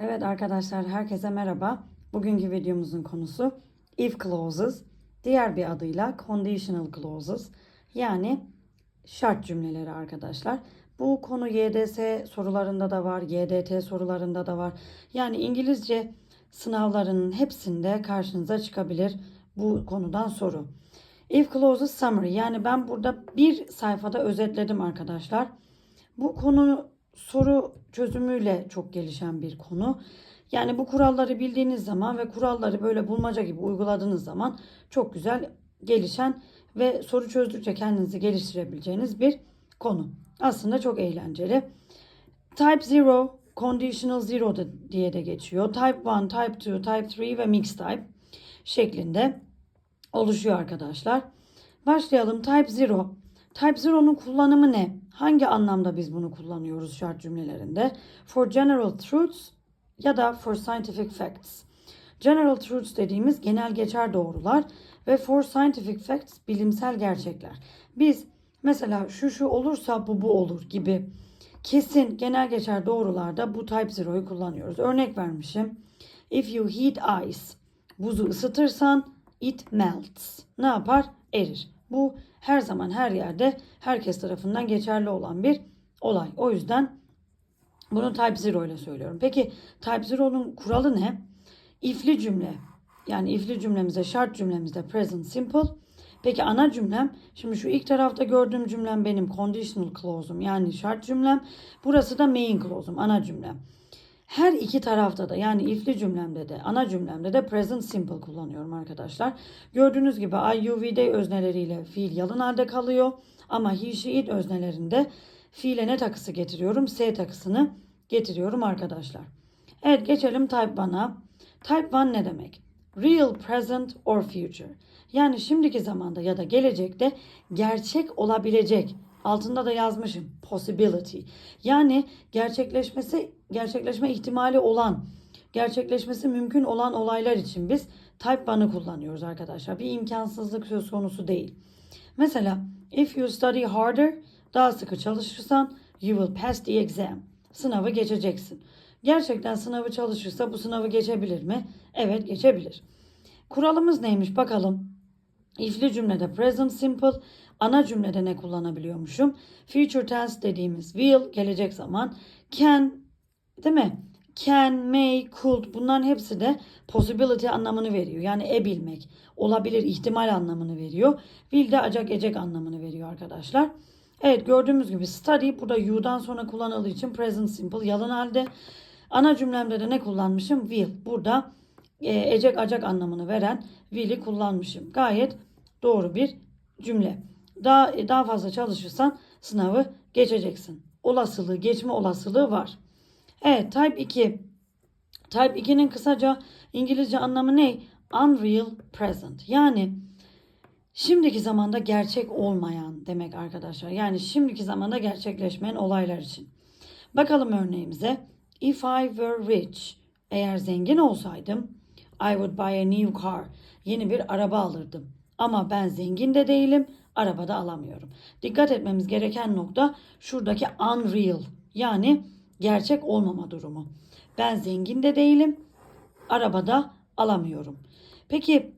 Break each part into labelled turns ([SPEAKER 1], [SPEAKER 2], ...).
[SPEAKER 1] Evet arkadaşlar herkese merhaba. Bugünkü videomuzun konusu if clauses, diğer bir adıyla conditional clauses yani şart cümleleri arkadaşlar. Bu konu YDS sorularında da var, YDT sorularında da var. Yani İngilizce sınavlarının hepsinde karşınıza çıkabilir bu konudan soru. If clauses summary yani ben burada bir sayfada özetledim arkadaşlar. Bu konu soru çözümüyle çok gelişen bir konu. Yani bu kuralları bildiğiniz zaman ve kuralları böyle bulmaca gibi uyguladığınız zaman çok güzel gelişen ve soru çözdükçe kendinizi geliştirebileceğiniz bir konu. Aslında çok eğlenceli. Type 0, Conditional 0 da diye de geçiyor. Type 1, Type 2, Type 3 ve Mixed Type şeklinde oluşuyor arkadaşlar. Başlayalım. Type 0. Type 0'nun kullanımı ne? Hangi anlamda biz bunu kullanıyoruz şart cümlelerinde? For general truths ya da for scientific facts. General truths dediğimiz genel geçer doğrular ve for scientific facts bilimsel gerçekler. Biz mesela şu şu olursa bu bu olur gibi kesin genel geçer doğrularda bu type 0'yu kullanıyoruz. Örnek vermişim. If you heat ice, buzu ısıtırsan it melts. Ne yapar? Erir. Bu her zaman her yerde herkes tarafından geçerli olan bir olay. O yüzden bunu Type 0 ile söylüyorum. Peki Type 0'nun kuralı ne? If'li cümle. Yani if'li cümlemizde, şart cümlemizde present simple. Peki ana cümlem, şimdi şu ilk tarafta gördüğüm cümlem benim conditional clause'um yani şart cümlem. Burası da main clause'um, ana cümlem. Her iki tarafta da yani if'li cümlemde de ana cümlemde de present simple kullanıyorum arkadaşlar. Gördüğünüz gibi I, you, we, they özneleriyle fiil yalın halde kalıyor. Ama he, she, it öznelerinde fiile ne takısı getiriyorum? S takısını getiriyorum arkadaşlar. Evet geçelim type 1'a. Type 1 ne demek? Real, present or future. Yani şimdiki zamanda ya da gelecekte gerçek olabilecek altında da yazmışım possibility. Yani gerçekleşmesi gerçekleşme ihtimali olan, gerçekleşmesi mümkün olan olaylar için biz type 1'ı kullanıyoruz arkadaşlar. Bir imkansızlık söz konusu değil. Mesela if you study harder, daha sıkı çalışırsan you will pass the exam. Sınavı geçeceksin. Gerçekten sınavı çalışırsa bu sınavı geçebilir mi? Evet geçebilir. Kuralımız neymiş bakalım. If'li cümlede present simple, ana cümlede ne kullanabiliyormuşum? Future tense dediğimiz will, gelecek zaman, can, değil mi? Can, may, could bunların hepsi de possibility anlamını veriyor. Yani e bilmek, olabilir, ihtimal anlamını veriyor. Will de acak ecek anlamını veriyor arkadaşlar. Evet gördüğümüz gibi study burada you'dan sonra kullanıldığı için present simple yalın halde. Ana cümlemde de ne kullanmışım? Will. Burada e, ecek acak anlamını veren will'i kullanmışım. Gayet doğru bir cümle. Daha e, daha fazla çalışırsan sınavı geçeceksin. Olasılığı, geçme olasılığı var. Evet, type 2. Type 2'nin kısaca İngilizce anlamı ne? Unreal present. Yani şimdiki zamanda gerçek olmayan demek arkadaşlar. Yani şimdiki zamanda gerçekleşmeyen olaylar için. Bakalım örneğimize. If I were rich, eğer zengin olsaydım, I would buy a new car. Yeni bir araba alırdım. Ama ben zengin de değilim, araba da alamıyorum. Dikkat etmemiz gereken nokta şuradaki unreal yani gerçek olmama durumu. Ben zengin de değilim, arabada alamıyorum. Peki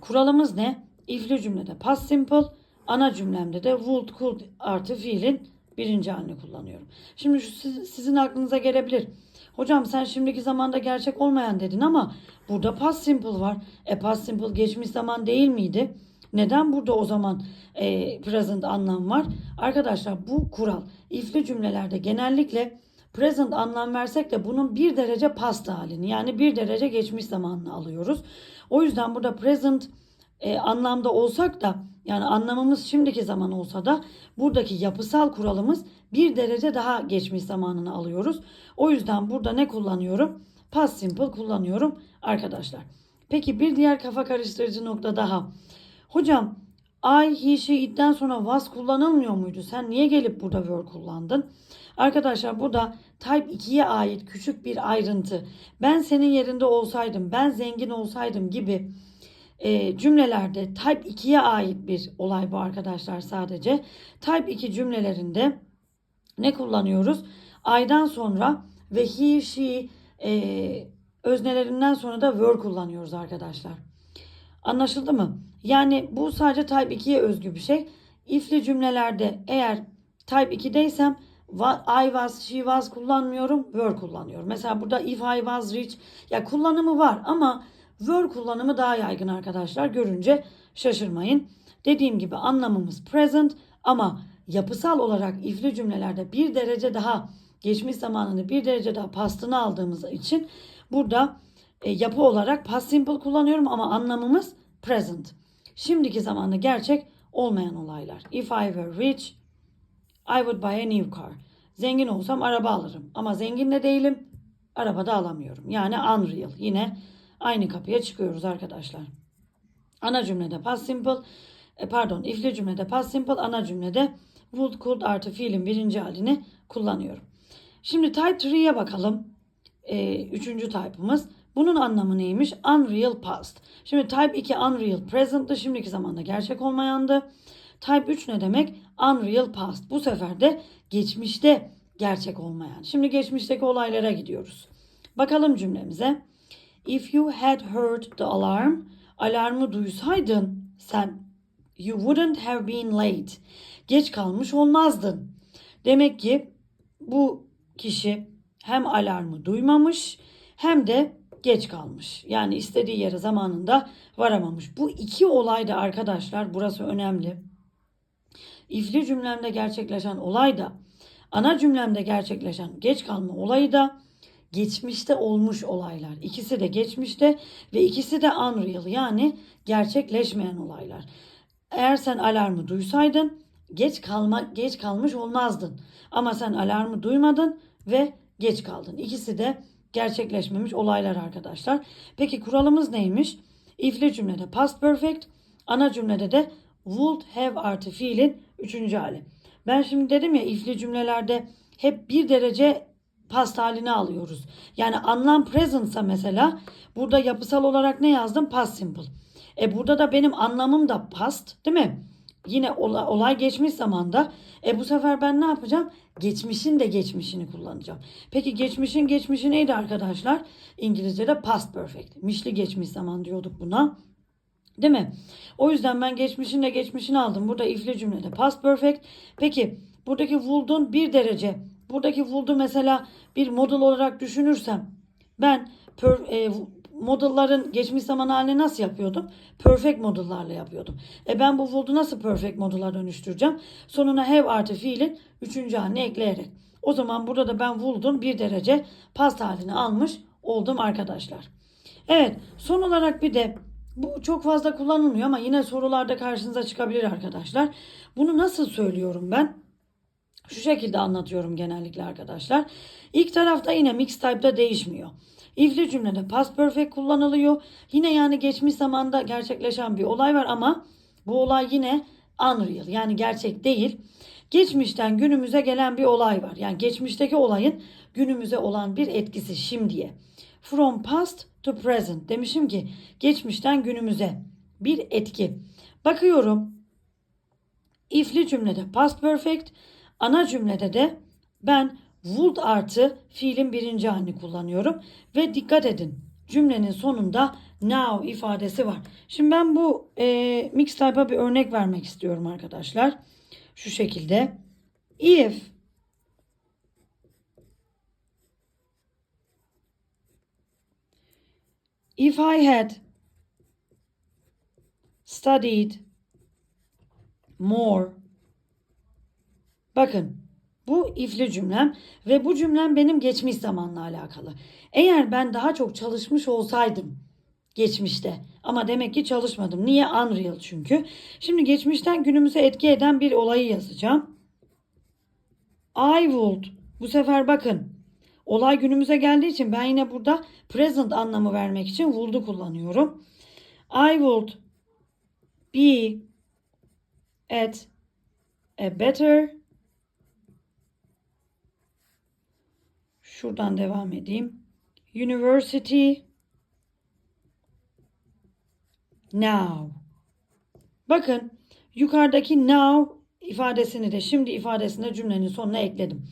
[SPEAKER 1] kuralımız ne? If'li cümlede past simple, ana cümlemde de would, could artı fiilin birinci halini kullanıyorum. Şimdi şu siz- sizin aklınıza gelebilir. Hocam sen şimdiki zamanda gerçek olmayan dedin ama burada past simple var. E past simple geçmiş zaman değil miydi? Neden burada o zaman e, present anlam var? Arkadaşlar bu kural if'li cümlelerde genellikle present anlam versek de bunun bir derece past halini yani bir derece geçmiş zamanını alıyoruz. O yüzden burada present e, anlamda olsak da yani anlamımız şimdiki zaman olsa da buradaki yapısal kuralımız bir derece daha geçmiş zamanını alıyoruz. O yüzden burada ne kullanıyorum? Past simple kullanıyorum arkadaşlar. Peki bir diğer kafa karıştırıcı nokta daha. Hocam I, he, she, it'ten sonra was kullanılmıyor muydu? Sen niye gelip burada were kullandın? Arkadaşlar burada type 2'ye ait küçük bir ayrıntı. Ben senin yerinde olsaydım, ben zengin olsaydım gibi e, cümlelerde type 2'ye ait bir olay bu arkadaşlar sadece. Type 2 cümlelerinde ne kullanıyoruz? I'dan sonra ve he, she e, öznelerinden sonra da were kullanıyoruz arkadaşlar. Anlaşıldı mı? Yani bu sadece type 2'ye özgü bir şey. If'li cümlelerde eğer type 2'deysem I was, she was kullanmıyorum, were kullanıyorum. Mesela burada if I was rich ya kullanımı var ama were kullanımı daha yaygın arkadaşlar. Görünce şaşırmayın. Dediğim gibi anlamımız present ama yapısal olarak if'li cümlelerde bir derece daha geçmiş zamanını bir derece daha pastını aldığımız için burada e, yapı olarak past simple kullanıyorum ama anlamımız present. Şimdiki zamanda gerçek olmayan olaylar. If I were rich, I would buy a new car. Zengin olsam araba alırım. Ama zengin de değilim. Araba da alamıyorum. Yani unreal. Yine aynı kapıya çıkıyoruz arkadaşlar. Ana cümlede past simple. E, pardon ifli cümlede past simple. Ana cümlede would, could artı fiilin birinci halini kullanıyorum. Şimdi type 3'ye bakalım. E, üçüncü type'ımız. Bunun anlamı neymiş? Unreal past. Şimdi type 2 unreal present'tı. Şimdiki zamanda gerçek olmayandı. Type 3 ne demek? Unreal past. Bu sefer de geçmişte gerçek olmayan. Şimdi geçmişteki olaylara gidiyoruz. Bakalım cümlemize. If you had heard the alarm, alarmı duysaydın sen you wouldn't have been late. Geç kalmış olmazdın. Demek ki bu kişi hem alarmı duymamış hem de geç kalmış. Yani istediği yere zamanında varamamış. Bu iki olay da arkadaşlar burası önemli. İfli cümlemde gerçekleşen olay da ana cümlemde gerçekleşen geç kalma olayı da geçmişte olmuş olaylar. İkisi de geçmişte ve ikisi de unreal yani gerçekleşmeyen olaylar. Eğer sen alarmı duysaydın geç kalma geç kalmış olmazdın. Ama sen alarmı duymadın ve geç kaldın. İkisi de gerçekleşmemiş olaylar arkadaşlar. Peki kuralımız neymiş? If'li cümlede past perfect, ana cümlede de would have artı fiilin üçüncü hali. Ben şimdi dedim ya if'li cümlelerde hep bir derece past halini alıyoruz. Yani anlam present'sa mesela burada yapısal olarak ne yazdım? Past simple. E burada da benim anlamım da past değil mi? Yine olay, olay geçmiş zamanda. E bu sefer ben ne yapacağım? Geçmişin de geçmişini kullanacağım. Peki geçmişin geçmişi neydi arkadaşlar? İngilizce'de past perfect. Mişli geçmiş zaman diyorduk buna. Değil mi? O yüzden ben geçmişin de geçmişini aldım. Burada ifli cümlede past perfect. Peki buradaki would'un bir derece. Buradaki would'u mesela bir model olarak düşünürsem ben per, e, modelların geçmiş zaman halini nasıl yapıyordum? Perfect modellarla yapıyordum. E ben bu would'u nasıl perfect model'a dönüştüreceğim? Sonuna have artı fiilin üçüncü halini ekleyerek. O zaman burada da ben would'un bir derece past halini almış oldum arkadaşlar. Evet son olarak bir de bu çok fazla kullanılmıyor ama yine sorularda karşınıza çıkabilir arkadaşlar. Bunu nasıl söylüyorum ben? Şu şekilde anlatıyorum genellikle arkadaşlar. İlk tarafta yine mix type'da değişmiyor. If'li cümlede past perfect kullanılıyor. Yine yani geçmiş zamanda gerçekleşen bir olay var ama bu olay yine unreal yani gerçek değil. Geçmişten günümüze gelen bir olay var. Yani geçmişteki olayın günümüze olan bir etkisi şimdiye. From past to present demişim ki geçmişten günümüze bir etki. Bakıyorum if'li cümlede past perfect, ana cümlede de ben would artı fiilin birinci halini kullanıyorum. Ve dikkat edin cümlenin sonunda now ifadesi var. Şimdi ben bu e, mix type'a bir örnek vermek istiyorum arkadaşlar. Şu şekilde. If If I had studied more Bakın bu ifli cümlem ve bu cümlem benim geçmiş zamanla alakalı. Eğer ben daha çok çalışmış olsaydım geçmişte ama demek ki çalışmadım. Niye? Unreal çünkü. Şimdi geçmişten günümüze etki eden bir olayı yazacağım. I would. Bu sefer bakın. Olay günümüze geldiği için ben yine burada present anlamı vermek için would'u kullanıyorum. I would be at a better Şuradan devam edeyim. University now. Bakın yukarıdaki now ifadesini de şimdi ifadesine cümlenin sonuna ekledim.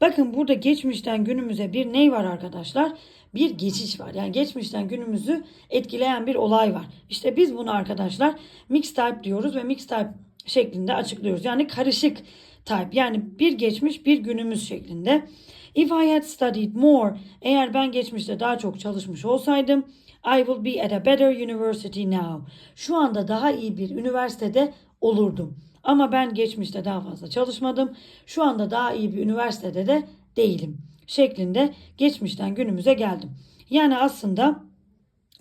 [SPEAKER 1] Bakın burada geçmişten günümüze bir ney var arkadaşlar? Bir geçiş var. Yani geçmişten günümüzü etkileyen bir olay var. İşte biz bunu arkadaşlar mixed type diyoruz ve mixed type şeklinde açıklıyoruz. Yani karışık type. Yani bir geçmiş bir günümüz şeklinde. If I had studied more, eğer ben geçmişte daha çok çalışmış olsaydım, I will be at a better university now. Şu anda daha iyi bir üniversitede olurdum. Ama ben geçmişte daha fazla çalışmadım. Şu anda daha iyi bir üniversitede de değilim. Şeklinde geçmişten günümüze geldim. Yani aslında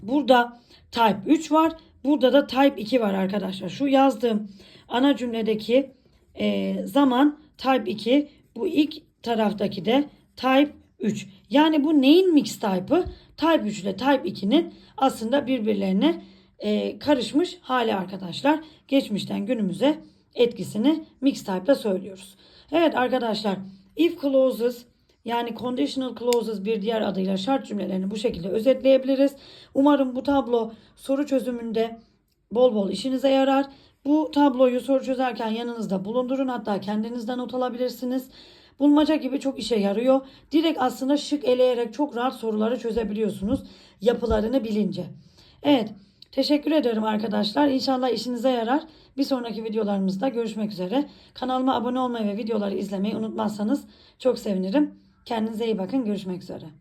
[SPEAKER 1] burada type 3 var. Burada da type 2 var arkadaşlar. Şu yazdığım ana cümledeki e, zaman type 2. Bu ilk taraftaki de type 3. Yani bu neyin mix type'ı? Type 3 ile type 2'nin aslında birbirlerine e, karışmış hali arkadaşlar. Geçmişten günümüze etkisini mix type'la söylüyoruz. Evet arkadaşlar if clauses yani conditional clauses bir diğer adıyla şart cümlelerini bu şekilde özetleyebiliriz. Umarım bu tablo soru çözümünde bol bol işinize yarar. Bu tabloyu soru çözerken yanınızda bulundurun. Hatta kendinizden not alabilirsiniz. Bulmaca gibi çok işe yarıyor. Direkt aslında şık eleyerek çok rahat soruları çözebiliyorsunuz. Yapılarını bilince. Evet. Teşekkür ederim arkadaşlar. İnşallah işinize yarar. Bir sonraki videolarımızda görüşmek üzere. Kanalıma abone olmayı ve videoları izlemeyi unutmazsanız çok sevinirim. Kendinize iyi bakın. Görüşmek üzere.